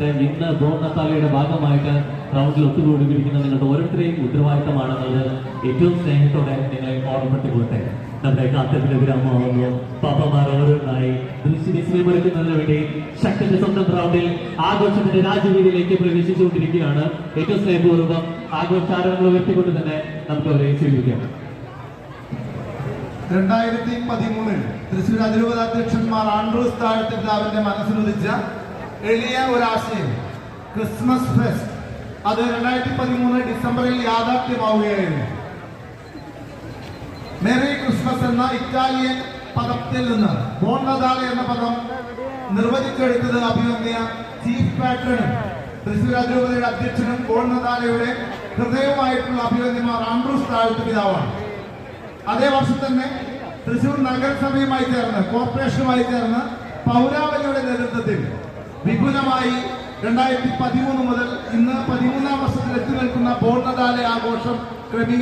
ചേർന്നിട്ട് ഇന്ന് ബോർണത്താലയുടെ ഭാഗമായിട്ട് റൗണ്ടിൽ ഒത്തുകൂടിയിരിക്കുന്ന നിങ്ങളുടെ ഓരോരുത്തരെയും ഉത്തരവാദിത്തമാണെന്നുള്ളത് ഏറ്റവും സ്നേഹത്തോടെ നിങ്ങളെ ഓർമ്മപ്പെടുത്തിക്കൊള്ളട്ടെ. നമ്മുടെ കാത്തിരിപ്പിന്റെ ഗ്രാമമാകുന്നു പാപ്പമാർ ഓരോന്നായി ദൃശ്യവിസ്മയമൊരുക്കുന്നതിന് വേണ്ടി ശക്തിന്റെ സ്വന്തം റൗണ്ടിൽ ആഘോഷത്തിന്റെ രാജവീതിയിലേക്ക് പ്രവേശിച്ചുകൊണ്ടിരിക്കുകയാണ്. ഏറ്റവും സ്നേഹപൂർവം ആഘോഷാരങ്ങൾ ഉയർത്തിക്കൊണ്ട് തന്നെ നമുക്ക് അവരെ സ്വീകരിക്കാം. രണ്ടായിരത്തി പതിമൂന്നിൽ തൃശ്ശൂർ അതിരൂപത അധ്യക്ഷന്മാർ ആൻഡ്രൂസ് താഴത്തെ പിതാവിന്റെ മനസ്സിലുദിച്ച എളിയ ഒരാശയം. ക്രിസ്മസ് ഫെസ്റ്റ് അത് രണ്ടായിരത്തി പതിമൂന്ന് ഡിസംബറിൽ യാഥാർത്ഥ്യമാവുകയായിരുന്നു മെറി ക്രിസ്മസ് എന്ന ഇറ്റാലിയൻ പദത്തിൽ നിന്ന് ബോണ്ടദാളെ എന്ന പദം നിർവചിച്ചെടുത്തത് അഭിനന്ദിയ ചീഫ് പാട്രണും തൃശൂർ അതിരൂപതയുടെ അധ്യക്ഷനും ബോണ്ടദാലയുടെ ഹൃദയവുമായിട്ടുള്ള അഭിനന്ദിമാർ ആൻഡ്രൂസ് താഴ്ത്തു പിതാവാണ്. അതേ വർഷം തന്നെ തൃശൂർ നഗരസഭയുമായി ചേർന്ന് കോർപ്പറേഷനുമായി ചേർന്ന് പൗരാവലിയുടെ നേതൃത്വത്തിൽ വിപുലമായി രണ്ടായിരത്തി പതിമൂന്ന് മുതൽ ഇന്ന് പതിമൂന്നാം വർഷത്തിൽ എത്തി നിൽക്കുന്ന പൂർണകാല ആഘോഷം ക്രമീകരിച്ചു.